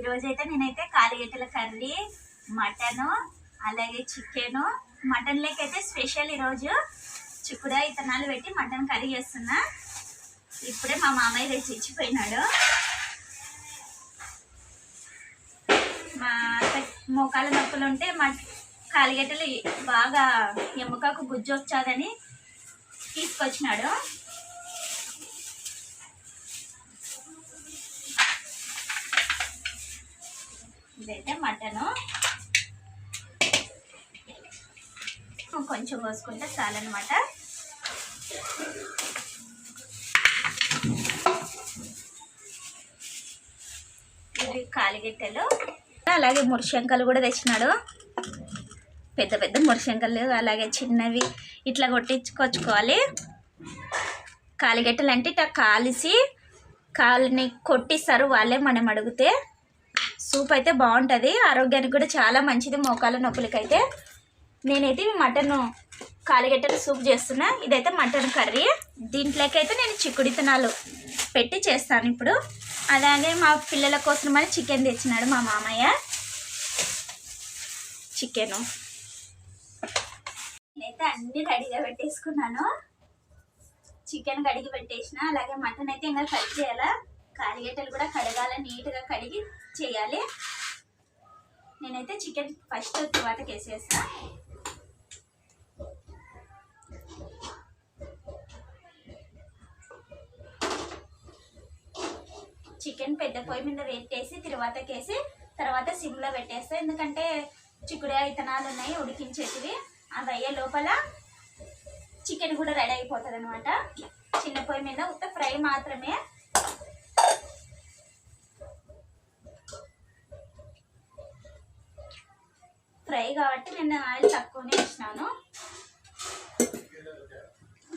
ఈరోజైతే నేనైతే కాలిగెట్టెల కర్రీ మటను అలాగే చికెను. మటన్ అయితే స్పెషల్ ఈరోజు చిక్కుడు ఇతనాలు పెట్టి మటన్ కర్రీ చేస్తున్నా. ఇప్పుడే మా మామయ్య తెచ్చి ఇచ్చిపోయినాడు మా మోకాళ్ళ నొప్పులు ఉంటే మా కాలిగట్టెలు బాగా ఎముకకు గుజ్జు వచ్చాదని తీసుకొచ్చినాడు. ఇదైతే మటను. కొంచెం పోసుకుంటే చాలన్నమాట. ఇవి కాలిగెట్టెలు. అలాగే మురిశంకలు కూడా తెచ్చినాడు. పెద్ద పెద్ద మురిశంకలు అలాగే చిన్నవి. ఇట్లా కొట్టించుకొచ్చుకోవాలి. కాలిగెట్టెలు అంటే ఇట్లా కాలిసి కాలుని కొట్టిస్తారు వాళ్ళే మనం అడిగితే. సూప్ అయితే బాగుంటుంది. ఆరోగ్యానికి కూడా చాలా మంచిది మోకాల నొప్పులకైతే. నేనైతే మటన్ కాలిగట్టల సూప్ చేస్తున్నా. ఇదైతే మటన్ కర్రీ. దీంట్లోకైతే నేను చిక్కుడు ఇత్తనాలు పెట్టి చేస్తాను ఇప్పుడు. అలాగే మా పిల్లల కోసం అని చికెన్ తెచ్చినాడు మా మామయ్య. చికెను. నేనైతే అన్ని రెడీగా పెట్టేసుకున్నాను. చికెన్ కడిగి పెట్టేసిన. అలాగే మటన్ అయితే ఇంకా కట్ చేయాలా? కాలిగట్టెలు కూడా కడగాల నీట్గా కడిగి చేయాలి. నేనైతే చికెన్ ఫస్ట్ తర్వాత వేసేస్తా చికెన్ పెద్ద పొయ్యి మీద పెట్టేసి తర్వాతకి వేసి తర్వాత సిమ్లో పెట్టేస్తా. ఎందుకంటే చిక్కుడే విత్తనాలు ఉన్నాయి ఉడికించేటివి. అవి అయ్యే లోపల చికెన్ కూడా రెడీ అయిపోతుంది అనమాట చిన్న పొయ్యి మీద ఉత్త ఫ్రై మాత్రమే ఫ్రై కాబట్టి నేను ఆయిల్ తక్కువనే వేసినాను.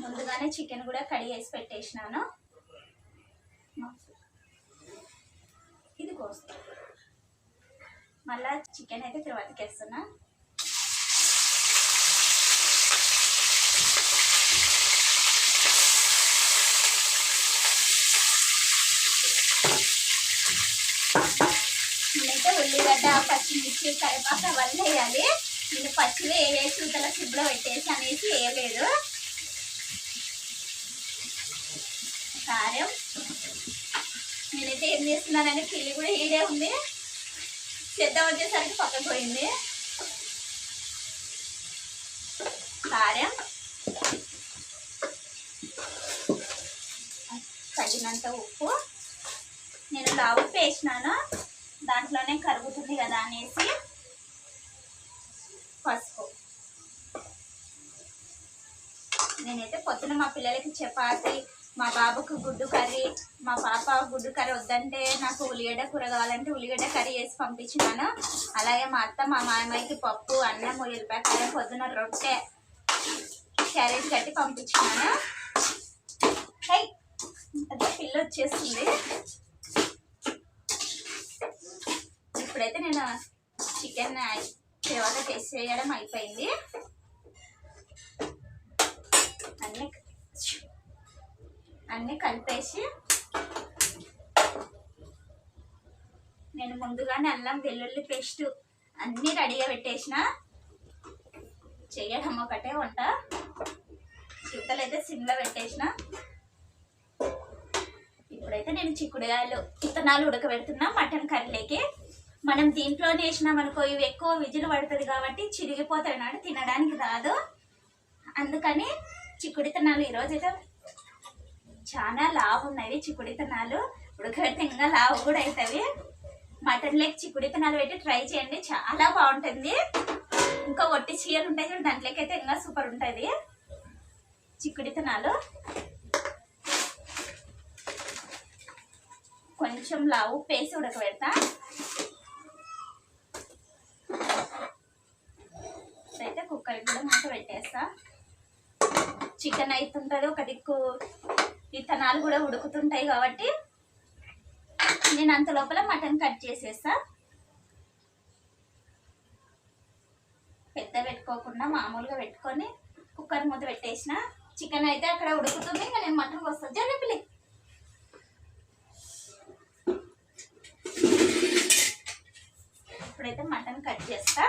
ముందుగానే చికెన్ కూడా కడిగేసి పెట్టేసినాను. ఇది కోస్తా మళ్ళా చికెన్ అయితే తర్వాతకి వేస్తున్నా. నేనైతే ఉల్లిగడ్డ పచ్చిమిర్చి కరివేపాకు అవన్నీ వేయాలి. నేను పచ్చివే వేసి ఇతల సిబ్బలో పెట్టేసి అనేసి వేయలేదు. కారం. నేనైతే ఏం చేస్తున్నానని పిల్లి కూడా ఈడే ఉంది. చెద్ద వచ్చేసరికి పక్కకు పోయింది. కారం. తగినంత ఉప్పు. నేను లావు పేసినాను దాంట్లోనే కరుగుతుంది కదా అనేసి. పసుపు. నేనైతే పొద్దున మా పిల్లలకి చపాతి మా బాబుకు గుడ్డు కర్రీ మా పాప గుడ్డు కర్రీ వద్దంటే నాకు ఉల్లిగడ్డ కూర కావాలంటే ఉల్లిగడ్డ కర్రీ వేసి పంపించినాను. అలాగే మా అత్త మా మామయ్యకి పప్పు అన్నం ఉల్లిపాయ కర్రీ పొద్దున రొట్టె క్యారేజ్ కట్టి పంపించినాను. హై అదే పిల్ల వచ్చేస్తుంది ఇప్పుడైతే నేను చికెన్ తర్వాత టెస్ట్ చేయడం అయిపోయింది. అన్నీ అన్నీ కలిపేసి నేను ముందుగానే అల్లం వెల్లుల్లి పేస్ట్ అన్నీ రెడీగా పెట్టేసిన. చేయడం ఒకటే వంట. చిక్కలు అయితే సిమ్లో పెట్టేసిన. ఇప్పుడైతే నేను చిక్కుడుగాయలు విత్తనాలు ఉడకబెడుతున్నా మటన్ కర్రీలోకి మనం దీంట్లో వేసినాం అనుకో ఇవి ఎక్కువ విజులు పడుతుంది కాబట్టి చిరిగిపోతాయి నాడు తినడానికి రాదు. అందుకని చిక్కుడితనాలు విత్తనాలు ఈరోజు అయితే చాలా లావు ఉన్నవి చిక్కుడు విత్తనాలు ఉడకబెడితే ఇంకా లావు కూడా అవుతాయి. మటన్ లెక్ చిక్కుడు విత్తనాలు పెట్టి ట్రై చేయండి చాలా బాగుంటుంది. ఇంకా ఒట్టి చీరలు ఉంటాయి చూడు దాంట్లోకి అయితే ఇంకా సూపర్ ఉంటుంది. చిక్కుడితనాలు. కొంచెం లావు పేసి ఉడకబెడతా అయితే కుక్కర్కి కూడా మూత పెట్టేస్తా. చికెన్ అవుతుంటుంది ఒక దిక్కు విత్తనాలు కూడా ఉడుకుతుంటాయి కాబట్టి నేను అంత లోపల మటన్ కట్ చేసేస్తా. పెద్ద పెట్టుకోకుండా మామూలుగా పెట్టుకొని కుక్కర్ మూత పెట్టేసిన. చికెన్ అయితే అక్కడ ఉడుకుతుంది ఇంకా నేను మటన్ వస్తాను. జల్లి ఇప్పుడైతే మటన్ కట్ చేస్తా.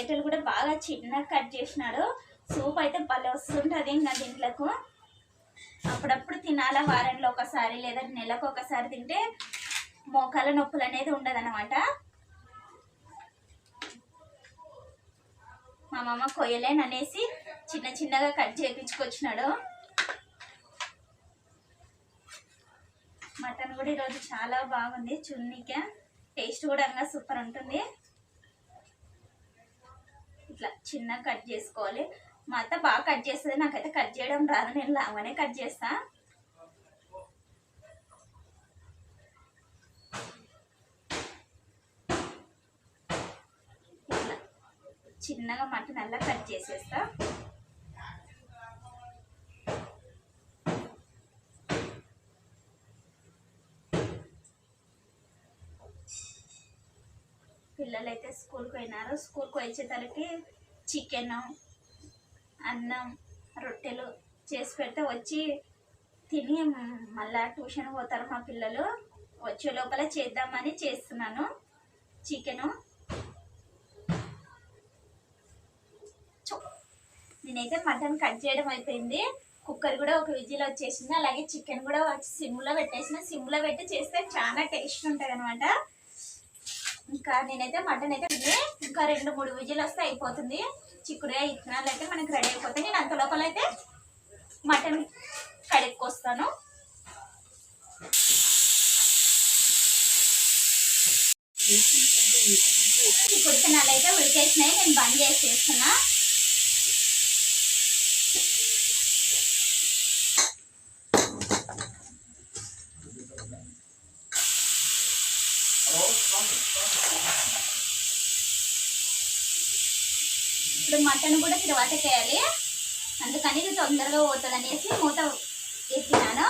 కాలిగడ్డలు కూడా బాగా చిన్నగా కట్ చేసినాడు. సూప్ అయితే భలే వస్తుంటుంది ఇంకా దీంట్లకు. అప్పుడప్పుడు తినాలా వారంలో ఒకసారి లేదా నెలకు ఒకసారి తింటే మోకాల నొప్పులు అనేది ఉండదనమాట మా మామ కొయ్యలేని అనేసి చిన్న చిన్నగా కట్ చేయించుకొచ్చినాడు మటన్ కూడా ఈరోజు చాలా బాగుంది. చున్నీకే టేస్ట్ కూడా ఇంకా సూపర్ ఉంటుంది. ఇట్లా చిన్నగా కట్ చేసుకోవాలి. మా అత్త బాగా కట్ చేస్తుంది. నాకైతే కట్ చేయడం రాదు. నేను లాగానే కట్ చేస్తా. చిన్నగా మటన్ అలా కట్ చేసేస్తా. పిల్లలు అయితే స్కూల్కి పోయినారు. స్కూల్కి వచ్చేసరికి చికెన్ అన్నం రొట్టెలు చేసి పెడితే వచ్చి తిని మళ్ళా ట్యూషన్ పోతారు మా పిల్లలు. వచ్చే లోపల చేద్దామని చేస్తున్నాను. చికెను నేనైతే మటన్ కట్ చేయడం అయిపోయింది. కుక్కర్ కూడా ఒక విజిల్ వచ్చేసింది. అలాగే చికెన్ కూడా సిమ్లో పెట్టేసిన. సిమ్లో పెట్టి చేస్తే చాలా టేస్ట్ ఉంటుంది అనమాట ఇంకా నేనైతే మటన్ అయితే తిని ఇంకా రెండు మూడు విజిల్ వస్తే అయిపోతుంది. చిక్కుడుగా ఇత్తనాలు అయితే మనకి రెడీ అయిపోతాయి. నేను అంత లోపల అయితే మటన్ కడుక్కొస్తాను. చిక్కుడు ఇత్తనాలు అయితే ఉడికేసినాయి. నేను బంద్ చేసేస్తున్నా ఇప్పుడు మటన్ కూడా తర్వాత చేయాలి. అందుకని ఇది తొందరగా పోతుంది అనేసి మూత వేసినాను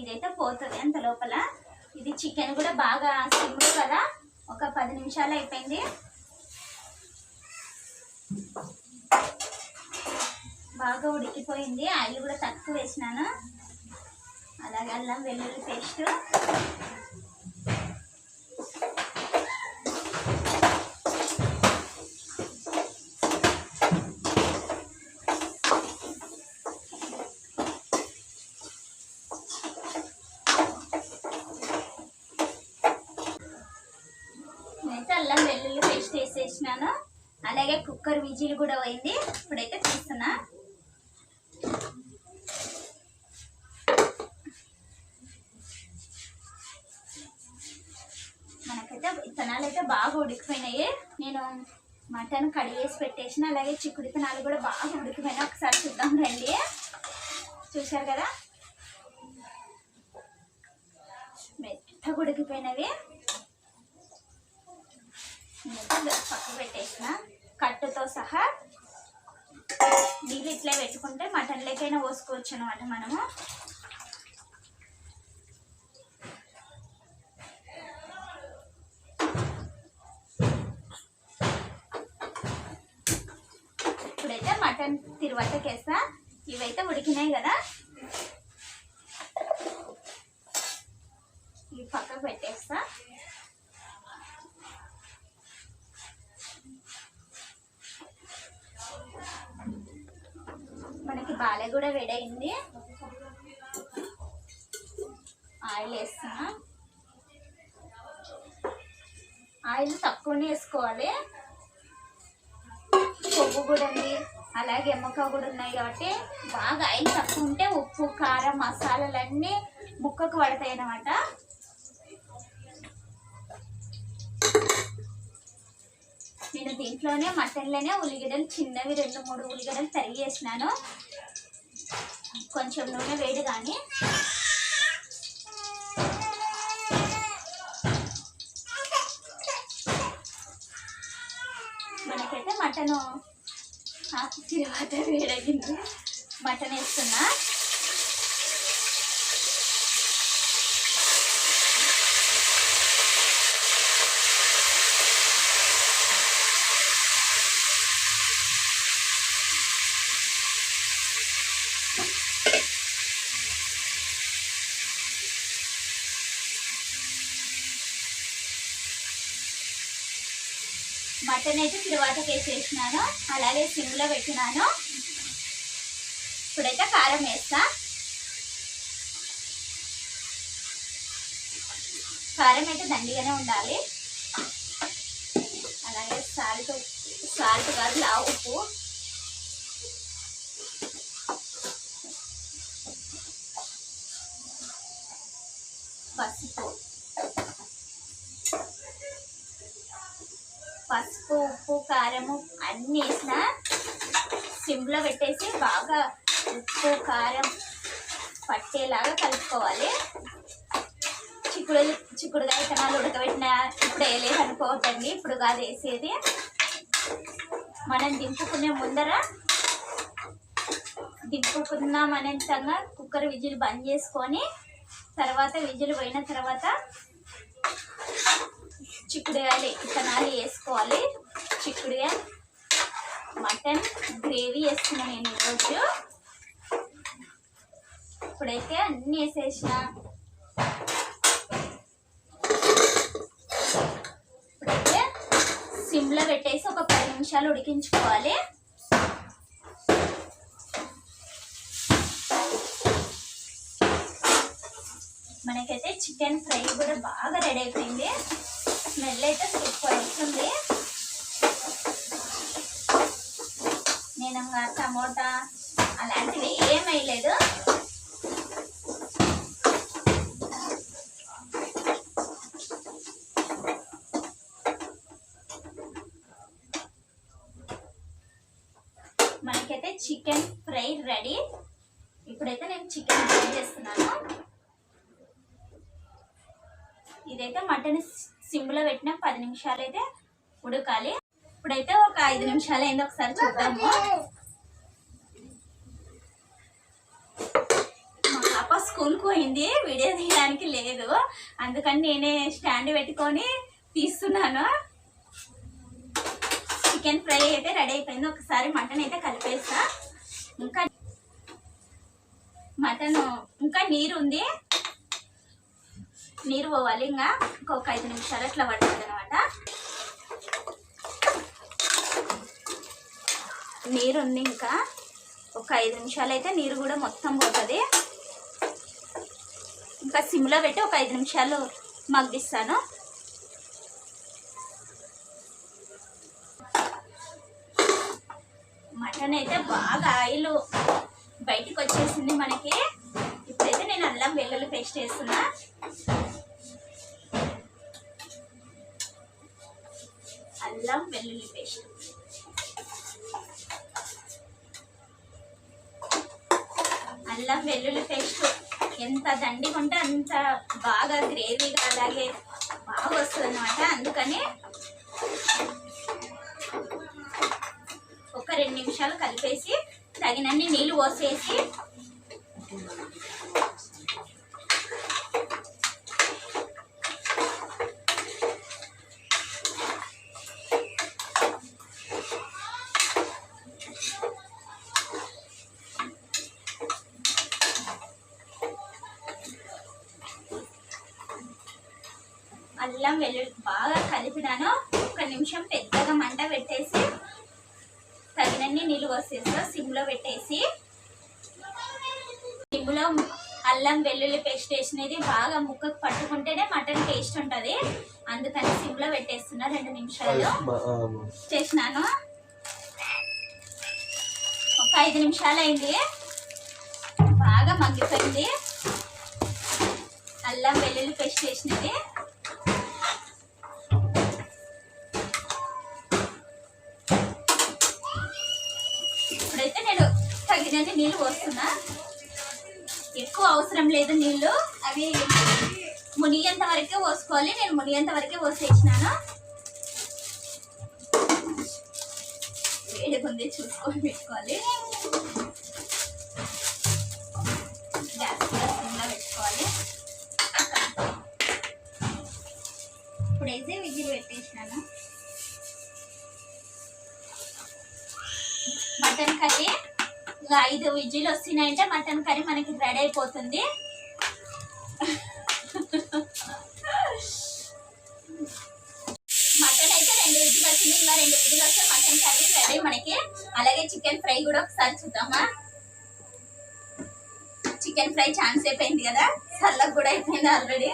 ఇదైతే పోతుంది అంత లోపల. ఇది చికెన్ కూడా బాగా సిమ్లో కదా. ఒక పది నిమిషాలు అయిపోయింది. బాగా ఉడికిపోయింది. ఆయిల్ కూడా తక్కువ వేసినాను. అలాగే అల్లం వెల్లుల్లి పేస్ట్. నేనైతే అల్లం వెల్లుల్లి పేస్ట్ వేసేసినాను. అలాగే కుక్కర్ విజిల్ కూడా పోయింది. ఇప్పుడైతే తీస్తున్నా. మటన్ కడిగేసి పెట్టేసిన అలాగే చిక్కుడు విత్తనాలు కూడా బాగా ఉడికిపోయినాయి ఒకసారి చూద్దాం రండి. చూశారు కదా? మెత్తగా ఉడికిపోయినవి. పక్క పక్కకు పెట్టేసిన కట్టుతో సహా నీళ్ళు ఇట్లా పెట్టుకుంటే మటన్ లేకైనా పోసుకోవచ్చు అనమాట మనము. ఇప్పుడైతే మటన్ తిరువాతకేస్తా. ఇవైతే ఉడికినాయి కదా. ఇవి పక్కకు పెట్టేస్తా. మనకి బాలే కూడా వేడైంది ఆయిల్ వేస్తున్నా. ఆయిల్ తక్కువనే వేసుకోవాలి. అలాగే ఎమ్మక కూడా ఉన్నాయి కాబట్టి బాగా ఆయిల్ తక్కువ ఉంటే ఉప్పు కారం మసాలాలన్నీ ముక్కకు పడతాయి అన్నమాట. నేను దీంట్లోనే మటన్లోనే ఉల్లిగడ్డలు చిన్నవి రెండు మూడు ఉల్లిగడ్డలు తరిగి వేసినాను కొంచెం నూనె వేడి కానీ మనకైతే మటను తర్వాత వేడగింది మటన్ వేస్తున్నా మటన్ అయితే తిరువాతకి వేసేసినాను. అలాగే సిమ్లో పెట్టినాను. ఇప్పుడైతే కారం వేస్తా. కారం అయితే దండిగానే ఉండాలి. అలాగే సాల్ట్ సాల్ట్ కాదు లా ఉప్పు. పసుపు. పసుపు ఉప్పు కారము అన్నీ వేసిన సిమ్లో పెట్టేసి బాగా ఉప్పు కారం పట్టేలాగా కలుపుకోవాలి. చిక్కుడు చిక్కుడుగా విత్తనాలు ఉడకబెట్టిన ఇప్పుడు వేయలేదు అనుకోవద్దండి ఇప్పుడు కాదు వేసేది. మనం దింపుకునే ముందర దింపుకుందాం అనేంతగా కుక్కర్ విజిల్ బంద్ చేసుకొని తర్వాత విజిల్ పోయిన తర్వాత చిక్కుడుగాయలు విత్తనాలు వేసుకోవాలి. చిక్కుడుగా మటన్ గ్రేవీ వేసుకున్నాను నేను ఈరోజు. ఇప్పుడైతే అన్నీ వేసేసిన. ఇప్పుడైతే సిమ్లో పెట్టేసి ఒక పది నిమిషాలు ఉడికించుకోవాలి. మనకైతే చికెన్ ఫ్రై కూడా బాగా రెడీ అయిపోయింది. స్మెల్ అయితే సూపర్ వస్తుంది. నేను ఇంకా టమోటా అలాంటివి ఏం వేయలేదు. మనకైతే చికెన్ ఫ్రై రెడీ. ఇప్పుడైతే నేను చికెన్ ఫ్రై చేస్తున్నాను. ఇదైతే మటన్ సిమ్లో పెట్టిన పది నిమిషాలు అయితే ఉడకాలి. ఇప్పుడైతే ఒక ఐదు నిమిషాలు అయింది ఒకసారి చూద్దాము. మా పాప స్కూల్కి పోయింది. వీడియో తీయడానికి లేదు. అందుకని నేనే స్టాండ్ పెట్టుకొని తీస్తున్నాను. చికెన్ ఫ్రై అయితే రెడీ అయిపోయింది. ఒకసారి మటన్ అయితే కలిపేస్తా. ఇంకా మటన్ ఇంకా నీరు ఉంది నీరు పోవాలి. ఇంకా ఇంకొక ఐదు నిమిషాలు అట్లా పడుతుంది అనమాట నీరు ఉంది ఇంకా. ఒక ఐదు నిమిషాలు అయితే నీరు కూడా మొత్తం పోతుంది. ఇంకా సిమ్లో పెట్టి ఒక ఐదు నిమిషాలు మగ్గిస్తాను. మటన్ అయితే బాగా ఆయిల్ బయటకు వచ్చేసింది మనకి. నేను అల్లం వెల్లుల్లి పేస్ట్ వేస్తున్నా. అల్లం వెల్లుల్లి పేస్ట్. అల్లం వెల్లుల్లి పేస్ట్ ఎంత దండిగా ఉంటే అంత బాగా గ్రేవీగా అలాగే బాగా వస్తుంది అనమాట అందుకని ఒక రెండు నిమిషాలు కలిపేసి తగినన్ని నీళ్ళు పోసేసి అల్లం వెల్లుల్లి బాగా కలిపినాను ఒక నిమిషం పెద్దగా మంట పెట్టేసి తగినన్ని నీళ్ళు పోసేస్తా సిమ్లో పెట్టేసి సిమ్లో అల్లం వెల్లుల్లి వేసినది బాగా ముక్కకు పట్టుకుంటేనే మటన్ టేస్ట్ ఉంటుంది. అందుకని సిమ్లో పెట్టేస్తున్నా రెండు నిమిషాలు. చేసినాను. ఒక ఐదు నిమిషాలు అయింది. బాగా మగ్గిపోయింది అల్లం వెల్లుల్లి పేస్ట్ వేసినది ఇప్పుడైతే నేను తగినన్ని నీళ్ళు పోస్తున్నా. ఎక్కువ అవసరం లేదు నీళ్ళు. అవి మునిగేంత వరకే పోసుకోవాలి. నేను మునిగేంత వరకే పోసేసినాను. వేడిగా ఉంది చూసుకొని పెట్టుకోవాలి. గ్యాస్ కింద పెట్టుకోవాలి. ఇప్పుడైతే విజిల్ పెట్టేసినాను. Mutton curry. ఇంకా ఐదు విజిల్ వస్తున్నాయంటే మటన్ కర్రీ మనకి రెడీ అయిపోతుంది. మటన్ అయితే రెండు విజిల్ వచ్చింది ఇంకా మటన్ కర్రీ రెడీ మనకి. అలాగే చికెన్ ఫ్రై కూడా ఒకసారి చూద్దామా? చికెన్ ఫ్రై ఛాన్స్ అయిపోయింది కదా? చల్లగా కూడా అయిపోయింది ఆల్రెడీ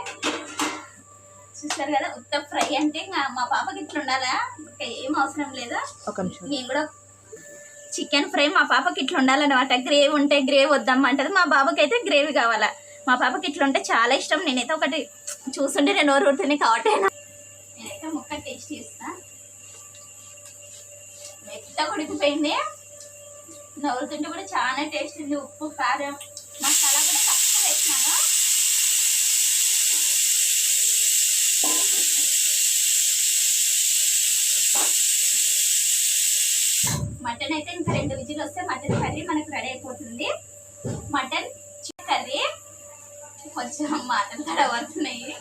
చూస్తారు కదా ఉత్త ఫ్రై అంటే మా పాపకి ఇట్లా ఉండాలా? ఇంకా ఏం అవసరం లేదు. ఒక నిమిషం. నేను కూడా చికెన్ ఫ్రై మా పాపకి ఇట్లా ఉండాలన్నమాట. గ్రేవీ ఉంటే గ్రేవీ వద్దమ్మా అంటది. మా బాబుకి అయితే గ్రేవీ కావాలా? మా పాపకి ఇట్లా ఉంటే చాలా ఇష్టం. నేనైతే ఒకటి చూస్తుంటే నేను నోరు ఊరుతుంది కాబట్టి నేనైతే మొక్క టేస్ట్ చేస్తా. మెత్త ఉడికిపోయింది నవ్వుతుంటే కూడా చాలా టేస్ట్ ఉంది. ఉప్పు కారం మసాలా కూడా తక్కువ వేసినాను. మటన్ అయితే ఇంకా రెండు విజిల్ వస్తే మటన్ కర్రీ మనకు రెడీ అయిపోతుంది. మటన్ కొంచెం మాటలు కూడా వస్తున్నాయి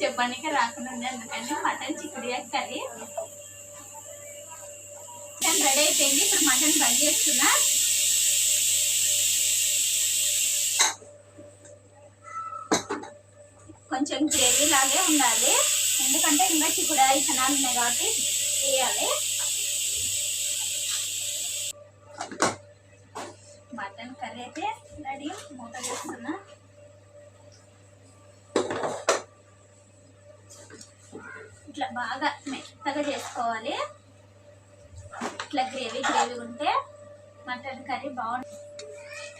చెప్పడానికి రాకుండా ఉంది అందుకని మటన్ చిక్కుడుగా కర్రీ చికెన్ రెడీ అయిపోయింది. ఇప్పుడు మటన్ బంద్ చేస్తున్నా. కొంచెం గ్రేవీ లాగే ఉండాలి. ఎందుకంటే ఇంకా చిక్కుడు ఇతనాలు ఉన్నాయి కాబట్టి వేయాలి. మటన్ కర్రీ అయితే రెడీ. మూత చేస్తున్నా ఇట్లా బాగా మెత్తగా చేసుకోవాలి. ఇట్లా గ్రేవీ గ్రేవీ ఉంటే మటన్ కర్రీ బాగుంటుంది.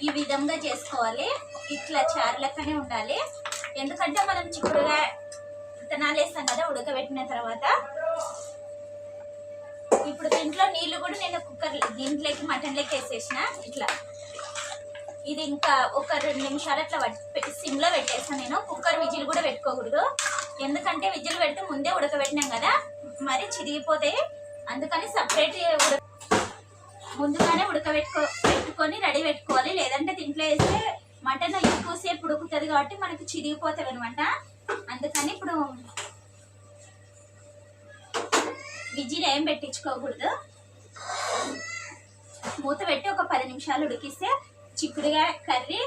ఈ విధంగా చేసుకోవాలి. ఇట్లా చారులకనే ఉండాలి. ఎందుకంటే మనం చిక్కుడుగా విత్తనాలు వేస్తాం కదా ఉడకబెట్టిన తర్వాత. ఇప్పుడు దీంట్లో నీళ్ళు కూడా నేను కుక్కర్ దీంట్లోకి మటన్లోకి వేసేసిన. ఇట్లా. ఇది ఇంకా ఒక రెండు నిమిషాలు అట్లా సిమ్లో పెట్టేస్తాను నేను. కుక్కర్ విజిల్ కూడా పెట్టుకోకూడదు. ఎందుకంటే విజిల్ పెడితే ముందే ఉడకబెట్టినాం కదా. మరి చిరిగిపోతాయి అందుకని సపరేట్ ఉడక ముందుగానే ఉడకబెట్టుకో పెట్టుకొని రెడీ పెట్టుకోవాలి. లేదంటే దీంట్లో వేస్తే మటన్ ఎక్కువసేపు ఉడుకుతుంది కాబట్టి మనకు చిరిగిపోతుంది అనమాట అందుకని ఇప్పుడు విజిల్ ఏం పెట్టించుకోకూడదు. మూత పెట్టి ఒక పది నిమిషాలు ఉడికిస్తే చిక్కుడుగా కర్రీ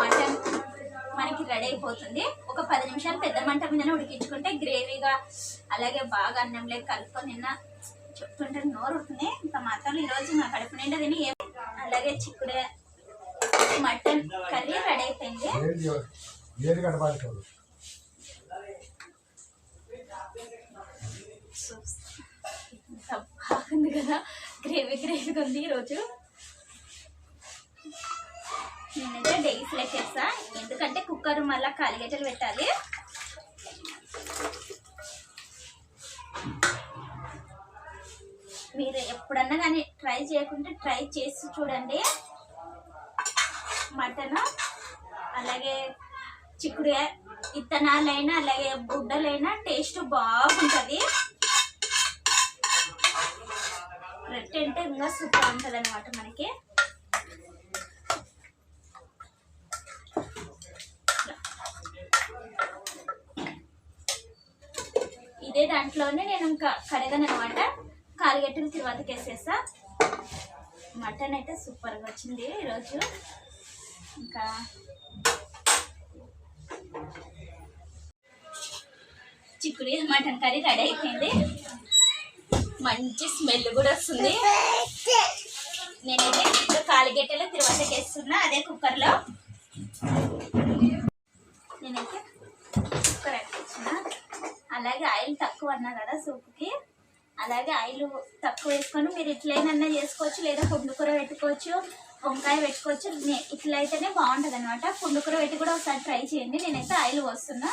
మటన్ మనకి రెడీ అయిపోతుంది. ఒక పది నిమిషాలు పెద్ద మంట మీదనే ఉడికించుకుంటే గ్రేవీగా అలాగే బాగా అన్నంలో కలుపుకొని తిన్న చెప్తుంటే నోరు ఉంటుంది ఇంకా మాత్రం ఈరోజు నా కడుపు నిండా తిని అలాగే చిక్కుడు మటన్ కర్రీ రెడీ అయిపోయింది. బాగుంది కదా. గ్రేవీ గ్రేవీగా ఉంది ఈరోజు. నేనైతే డైస్ లెక్కేస్తా ఎందుకంటే కుక్కర్ మళ్ళీ కాలిగేటర్ పెట్టాలి. మీరు ఎప్పుడన్నా కానీ ట్రై చేయకుంటే ట్రై చేసి చూడండి. మటన్ అలాగే చిక్కుడు ఇత్తనాలైనా అలాగే గుడ్డలైనా టేస్ట్ బాగుంటుంది. రొట్టె అంటే ఇంకా సూపర్ ఉంటుంది అనమాట మనకి. అదే దాంట్లోనే నేను ఇంకా కడగను అనమాట కాలుగట్టిన తిరువాతకి వేసేసా. మటన్ అయితే సూపర్గా వచ్చింది ఈరోజు. ఇంకా చిక్కుడు మటన్ కర్రీ రెడీ అయిపోయింది. మంచి స్మెల్ కూడా వస్తుంది. నేనైతే ఇప్పుడు కాలిగెట్టెలో తిరువాతకి వేస్తున్నా అదే కుక్కర్లో నేనైతే కుక్కర్ ఎక్కించిన అలాగే ఆయిల్ తక్కువ అన్నా కదా సూప్కి. అలాగే ఆయిల్ తక్కువ వేసుకొని మీరు ఇట్లైనా చేసుకోవచ్చు లేదా పుండుకూర పెట్టుకోవచ్చు వంకాయ పెట్టుకోవచ్చు. నే- బాగుంటుంది అనమాట పుండుకూర పెట్టి కూడా ఒకసారి ట్రై చేయండి. నేనైతే ఆయిల్ పోస్తున్నా.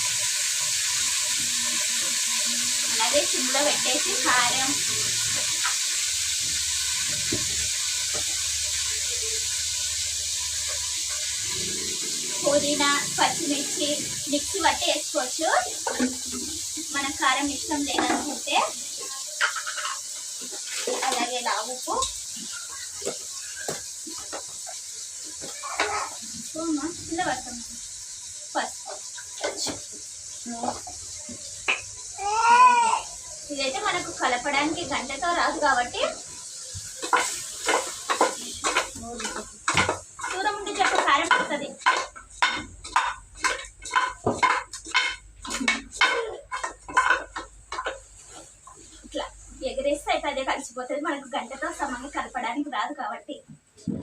అలాగే సిమ్లో పెట్టేసి కారం పుదీనా పచ్చిమిర్చి మిక్సీ పట్టి వేసుకోవచ్చు మన కారం ఇష్టం లేదనుకుంటే అలాగే ఇలా ఉప్పు ఇలా పడతాం పసుపు ఇదైతే మనకు కలపడానికి గంటతో రాదు కాబట్టి. దూరం ఉండి చెప్పు కారం వస్తుంది ఇట్లా ఎగరేస్తే అయితే అదే కలిసిపోతుంది. మనకు గంటతో సమంగా కలపడానికి రాదు కాబట్టి.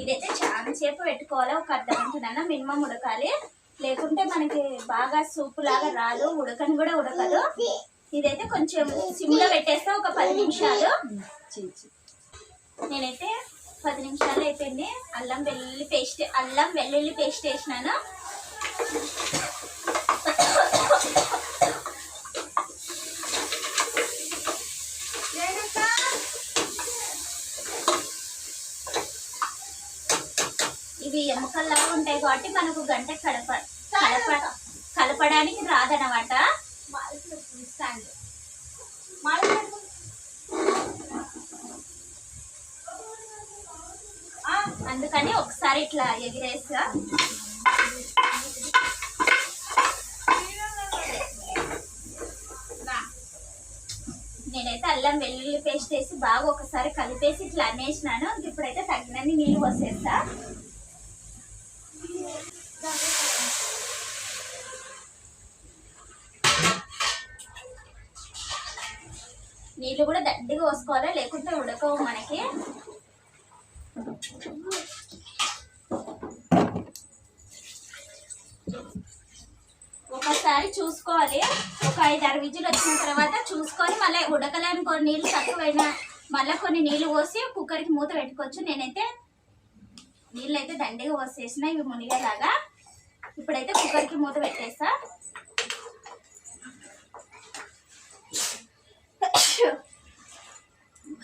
ఇదైతే చాలా సేపు పెట్టుకోవాలి. ఒక అర్ధ గంటనైనా మినిమం ఉడకాలి. లేకుంటే మనకి బాగా సూపు లాగా రాదు. ఉడకని కూడా ఉడకదు. ఇదైతే కొంచెం సిమ్లో పెట్టేస్తే ఒక పది నిమిషాలు. నేనైతే పది నిమిషాలు అయిపోయింది. అల్లం వెల్లుల్లి పేస్ట్ అల్లం వెల్లుల్లి పేస్ట్ వేసినాను. ఇవి ఎముకల్లాగా ఉంటాయి కాబట్టి మనకు గంట కలప కలప కలపడానికి రాదనమాట అందుకని ఒకసారి ఇట్లా ఎగిరేసా నేనైతే అల్లం వెల్లుల్లి పేస్ట్ వేసి బాగా ఒకసారి కలిపేసి ఇట్లా అనేసినాను. ఇప్పుడైతే తగినన్ని నీళ్ళు పోసేస్తా. దండిగా లేకుంటే ఉడకవు మనకి. ఒకసారి చూసుకోవాలి. ఒక ఐదు ఆరు విజులు వచ్చిన తర్వాత చూసుకొని మళ్ళీ ఉడకలేని కొన్ని నీళ్ళు తక్కువైనా మళ్ళీ కొన్ని నీళ్ళు పోసి కుక్కర్కి మూత పెట్టుకోవచ్చు. నేనైతే నీళ్ళు అయితే దండిగా పోసేసిన ఇవి మునిగేలాగా. ఇప్పుడైతే కుక్కర్కి మూత పెట్టేస్తా.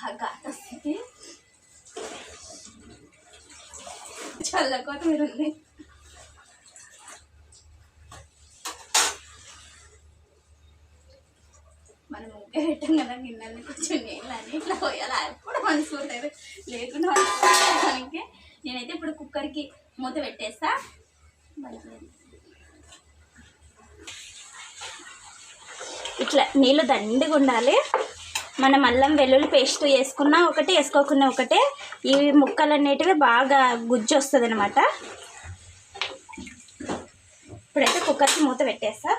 బాగా వస్తుంది మీరు ఉంది. మనం ముగ్గే పెట్టాం కదా గిన్నెల్ని కొంచెం నీళ్ళని ఇట్లా పోయాలి? ఎప్పుడు మనసు ఉంటుంది. లేకుండా మనకి నేనైతే ఇప్పుడు కుక్కర్కి మూత పెట్టేస్తా. ఇట్లా నీళ్ళు దండిగా ఉండాలి. మనం అల్లం వెల్లుల్లి పేస్ట్ వేసుకున్నా ఒకటే వేసుకోకున్నా ఒకటే ఈ ముక్కలు అనేటివి బాగా గుజ్జు వస్తుంది అనమాట ఇప్పుడైతే కుక్కర్కి మూత పెట్టేస్తా.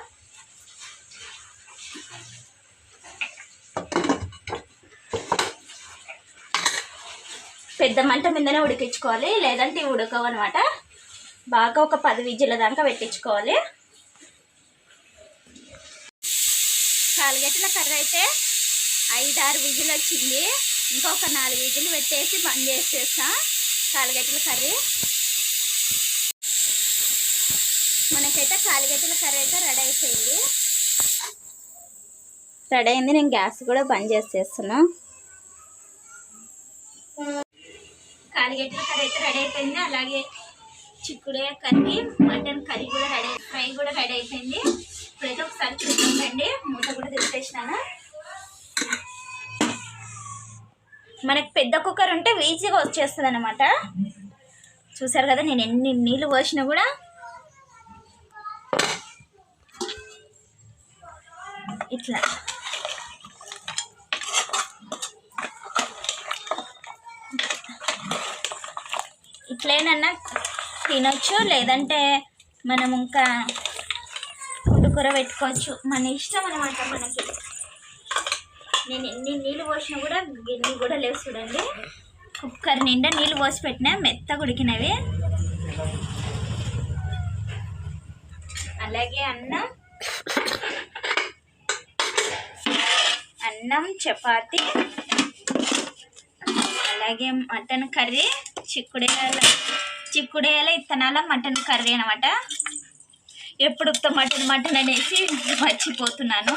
పెద్ద మంట మీదనే ఉడికించుకోవాలి లేదంటే ఇవి ఉడకవు అనమాట బాగా ఒక పది విజిల దాకా పెట్టించుకోవాలి. కాలుగట్టిన కర్ర అయితే ఐదారు విజులు వచ్చింది. ఇంకొక నాలుగు విజులు పెట్టేసి బంద్ చేసేస్తా కాలుగెట్టల కర్రీ. మనకైతే కాలుగెట్టల కర్రీ అయితే రెడీ అయిపోయింది. రెడీ అయింది. నేను గ్యాస్ కూడా బంద్ చేసేస్తున్నా. కాలిగెట్టల కర్రీ అయితే రెడీ అయిపోయింది. అలాగే చిక్కుడే కర్రీ మటన్ కర్రీ కూడా రెడీ ఫ్రై కూడా రెడీ అయిపోయింది. ఇప్పుడైతే ఒకసారి చూద్దామండి మూత కూడా తీసేసినాను మనకి పెద్ద కుక్కర్ ఉంటే ఈజీగా వచ్చేస్తుంది అనమాట చూసారు కదా నేను ఎన్ని నీళ్ళు పోసినా కూడా. ఇట్లా. ఇట్లేనన్నా తినొచ్చు లేదంటే మనం ఇంకా కూర పెట్టుకోవచ్చు. మన ఇష్టం అనమాట మనకి. నేను ఎన్ని నీళ్ళు పోసినా కూడా గిన్నె కూడా లేవు చూడండి. కుక్కర్ నిండా నీళ్ళు పోసి పెట్టినా మెత్తగా ఉడికినవి. అలాగే అన్నం. అన్నం చపాతి. అలాగే మటన్ కర్రీ చిక్కుడేయాల చిక్కుడేయాల ఇత్తనాల మటన్ కర్రీ అనమాట ఎప్పుడు మటన్ మటన్ అనేసి మర్చిపోతున్నాను.